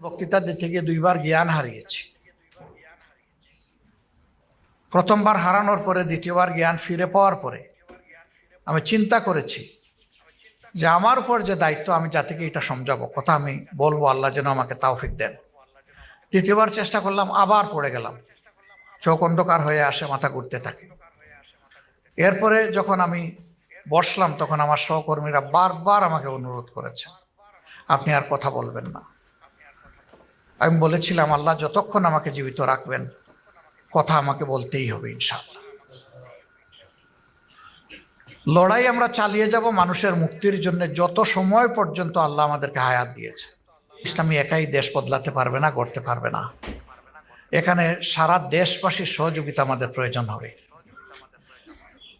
বক্তৃতা দিতে গিয়ে দুইবার জ্ঞান হারিয়েছি। প্রথমবার হারানোর পরে দ্বিতীয়বার জ্ঞান ফিরে পাওয়ার পরে আমি চিন্তা করেছি যে আমার উপর যে দায়িত্ব, আমি জাতিকে এটা সমঝাবো। কথা আমি বলব, আল্লাহ যেন আমাকে তাওফিক দেন। দ্বিতীয়বার চেষ্টা করলাম, আবার পড়ে গেলাম। চোখ অন্ধকার হয়ে আসে, মাথা ঘুরতে থাকে। এরপরে যখন আমি বসলাম, তখন আমার সহকর্মীরা বারবার আমাকে অনুরোধ করেছে। আপনি আর কথা বলবেন না। আমি বলেছিলাম, আল্লাহ যতক্ষণ আমাকে জীবিত রাখবেন, কথা আমাকে বলতেই হবে, ইনশাআল্লাহ। লড়াই আমরা চালিয়ে যাব মানুষের মুক্তির জন্য, যত সময় পর্যন্ত আল্লাহ আমাদেরকে হায়াত দিয়েছে। ইসলামী একাই দেশ বদলাতে পারবে না, গড়তে পারবে না। এখানে সারা দেশবাসীর সহযোগিতা আমাদের প্রয়োজন হবে।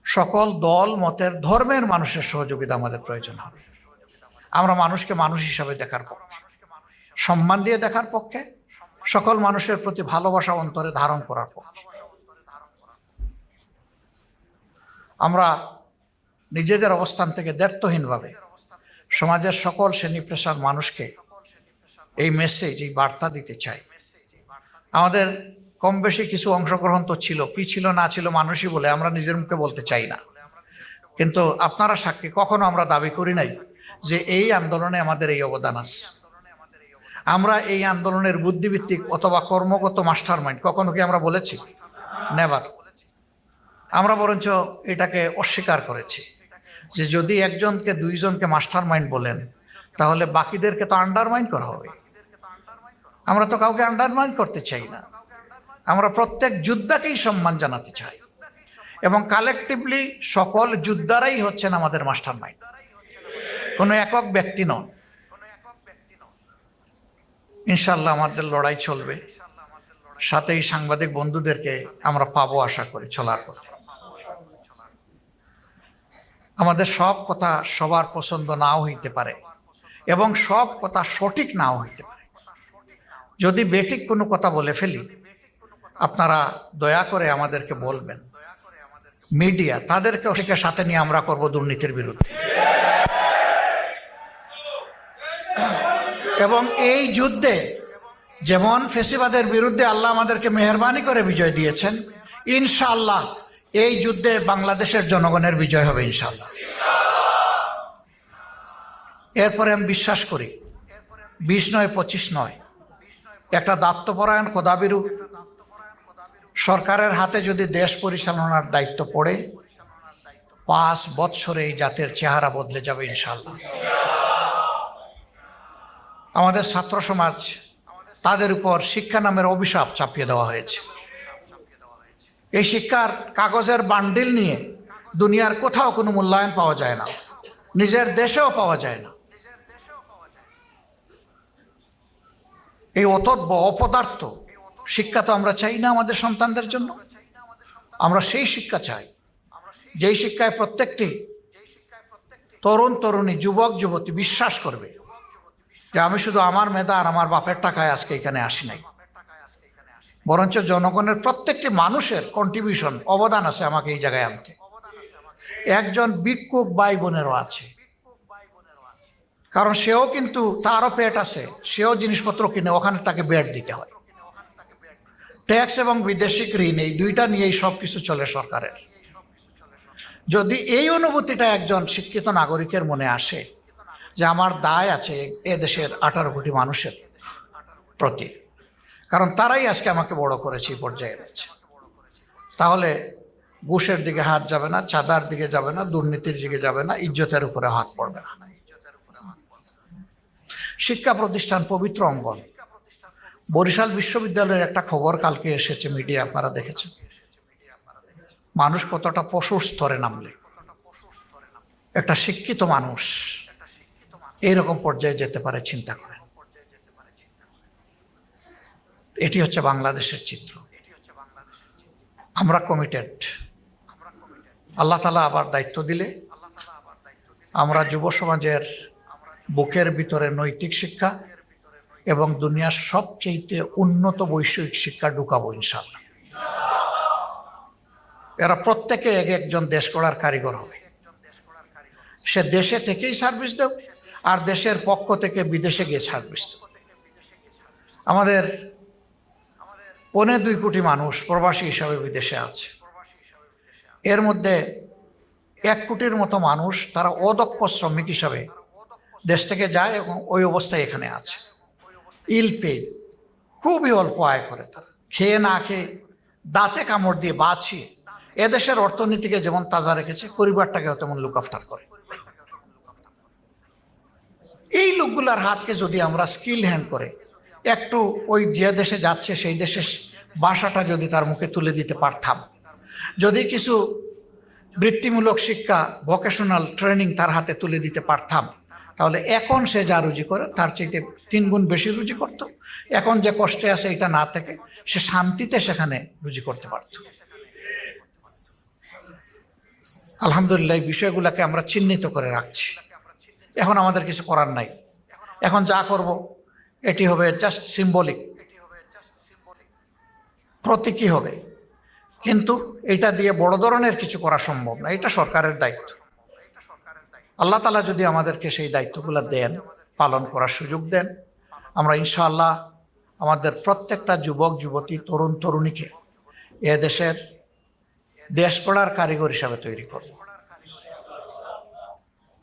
সকল দল, মতের, ধর্মের মানুষের সহযোগিতা আমাদের প্রয়োজন হবে। আমরা মানুষকে মানুষ হিসাবে দেখার পক্ষে। সম্মান দিয়ে দেখার পক্ষে, সকল মানুষের প্রতি ভালোবাসা অন্তরে ধারণ করার পক্ষে। আমরা নিজেদের অবস্থান থেকে দ্ব্যর্থহীনভাবে সমাজের সকল শ্রেণি পেশার মানুষকে এই মেসেজ এই বার্তা দিতে চাই। আমাদের কম বেশি কিছু অংশগ্রহণ তো ছিল, কি ছিল না ছিল মানুষই বলে আমরা নিজের মুখে বলতে চাই না। কিন্তু আপনারা সাক্ষী, কখনো আমরা দাবি করি নাই যে এই আন্দোলনে আমাদের এই অবদান আছে। আমরা এই আন্দোলনের বুদ্ধিভিত্তিক অথবা কর্মগত মাস্টার মাইন্ড কখনো কি আমরা বলেছি? নেবার আমরা বরঞ্চ এটাকে অস্বীকার করেছি যে যদি একজনকে, দুইজনকে মাস্টার মাইন্ড বলেন, তাহলে বাকিদেরকে তো আন্ডারমাইন্ড করা হবে। আমরা তো কাউকে আন্ডারমাইন্ড করতে চাই না। আমরা প্রত্যেক যোদ্ধাকেই সম্মান জানাতে চাই এবং কালেকটিভলি সকল যোদ্ধারাই হচ্ছেন আমাদের মাস্টার মাইন্ড কোনো একক ব্যক্তি নন। ইনশাল্লাহ আমাদের লড়াই চলবে। সাথে এই সাংবাদিক বন্ধুদেরকে আমরা পাবো আশা করি চলার পথে। আমাদের সব কথা সবার পছন্দ নাও হইতে পারে এবং সব কথা সঠিক নাও হইতে পারে। যদি বেঠিক কোনো কথা বলে ফেলি, আপনারা দয়া করে আমাদেরকে বলবেন। মিডিয়া তাদেরকে সাথে নিয়ে আমরা করব দুর্নীতির বিরুদ্ধে। এবং এই যুদ্ধে যেমন ফেসিবাদের বিরুদ্ধে আল্লাহ আমাদেরকে মেহরবানি করে বিজয় দিয়েছেন, ইনশাআল্লাহ এই যুদ্ধে বাংলাদেশের জনগণের বিজয় হবে ইনশাআল্লাহ। এরপরে আমি বিশ্বাস করি, বিশ নয়, পঁচিশ নয়, একটা দাত্তপরায়ণ খোদাবিরু সরকারের হাতে যদি দেশ পরিচালনার দায়িত্ব পড়ে, পাঁচ বৎসরে এই জাতের চেহারা বদলে যাবে ইনশাল্লাহ আমাদের ছাত্র সমাজ, তাদের উপর শিক্ষা নামের অভিশাপ চাপিয়ে দেওয়া হয়েছে। এই শিক্ষার কাগজের বান্ডিল নিয়ে দুনিয়ার কোথাও কোনো মূল্যায়ন পাওয়া যায় না। নিজের দেশেও পাওয়া যায় না। এই অতর্ব অপদার্থ শিক্ষা তো আমরা চাই না আমাদের সন্তানদের জন্য। আমরা সেই শিক্ষা চাই, যেই শিক্ষায় প্রত্যেকটি তরুণ, তরুণী, যুবক, যুবতী বিশ্বাস করবে। যে আমি শুধু আমার মেধা আর আমার বাপের টাকায় আজকে এখানে আসি নাই। বরঞ্চ জনগণের প্রত্যেকটি মানুষের কন্ট্রিবিউশন অবদান আছে আমাকে এই জায়গায় আনতে। একজন ভিক্ষুক ভাই বোনেরও আছে। কারণ সেও কিন্তু তারও পেট আছে, সেও জিনিসপত্র কিনে ওখানে তাকে বেড দিতে হয়। ট্যাক্স এবং বিদেশিক ঋণ, এই দুইটা নিয়েই সব কিছু চলে সরকারের। যদি এই অনুভূতিটা একজন শিক্ষিত নাগরিকের মনে আসে যে আমার দায় আছে এ দেশের আঠারো কোটি মানুষের প্রতি। কারণ তারাই আজকে আমাকে বড় করেছে পর্যায়ে এনেছে। তাহলে ঘুষের দিকে হাত যাবে না, চাঁদার দিকে যাবে না, দুর্নীতির দিকে যাবে না, ইজ্জতের উপরে হাত পড়বে না। শিক্ষা প্রতিষ্ঠান পবিত্র অঙ্গন। বরিশাল বিশ্ববিদ্যালয়ের একটা খবর কালকে এসেছে মিডিয়া, আপনারা দেখেছেন। মানুষ কতটা পশুর স্তরে নামলে। একটা শিক্ষিত মানুষ এইরকম পর্যায়ে যেতে পারে, চিন্তা করেন। এটি হচ্ছে বাংলাদেশের চিত্র। আমরা কমিটেড আল্লাহ তালা আবার দায়িত্ব দিলে, আমরা যুব সমাজের বুকের ভিতরে নৈতিক শিক্ষা এবং দুনিয়ার সবচেয়ে উন্নত বৈষয়িক শিক্ষা ঢুকাবো ইনশাল্লাহ এরা প্রত্যেকে এক একজন দেশ গড়ার কারিগর হবে। সে দেশে থেকেই সার্ভিস দেব আর দেশের পক্ষ থেকে বিদেশে গিয়ে সার্ভিস আমাদের পনে দুই কোটি মানুষ প্রবাসী হিসাবে বিদেশে আছে। এর মধ্যে এক কোটির মতো মানুষ তারা অদক্ষ শ্রমিক হিসাবে দেশ থেকে যায় এবং ওই অবস্থায় এখানে আছে। ইল পে খুবই অল্প আয় করে তারা। খেয়ে না খেয়ে দাঁতে কামড় দিয়ে বাঁচিয়ে এদেশের অর্থনীতিকে যেমন তাজা রেখেছে, পরিবারটাকেও তেমন লুক আফটার করে এই লোকগুলার হাতকে যদি আমরা স্কিল হ্যান্ড করে, একটু ওই যে দেশে যাচ্ছে সেই দেশের ভাষাটা যদি তার মুখে তুলে দিতে পারতাম। যদি কিছু বৃত্তিমূলক শিক্ষা ভোকেশনাল ট্রেনিং তার হাতে তুলে দিতে পারতাম, তাহলে এখন সে যা রুজি করে, তার চাইতে তিন গুণ বেশি রুজি করত। এখন যে কষ্টে আছে এটা না থেকে সে শান্তিতে সেখানে রুজি করতে পারত। আলহামদুলিল্লাহ, এই বিষয়গুলোকে আমরা চিহ্নিত করে রাখছি। এখন আমাদের কিছু করার নাই। এখন যা করব, এটি হবে জাস্ট সিম্বলিক প্রতীকী হবে। কিন্তু এটা দিয়ে বড় ধরনের কিছু করা সম্ভব না, এটা সরকারের দায়িত্ব। আল্লাহ তালা যদি আমাদেরকে সেই দায়িত্বগুলো দেন, পালন করার সুযোগ দেন, আমরা ইনশাআল্লাহ আমাদের প্রত্যেকটা যুবক, যুবতী, তরুণ, তরুণীকে এ দেশের দেশ পড়ার কারিগর হিসাবে তৈরি করব।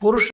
পুরুষ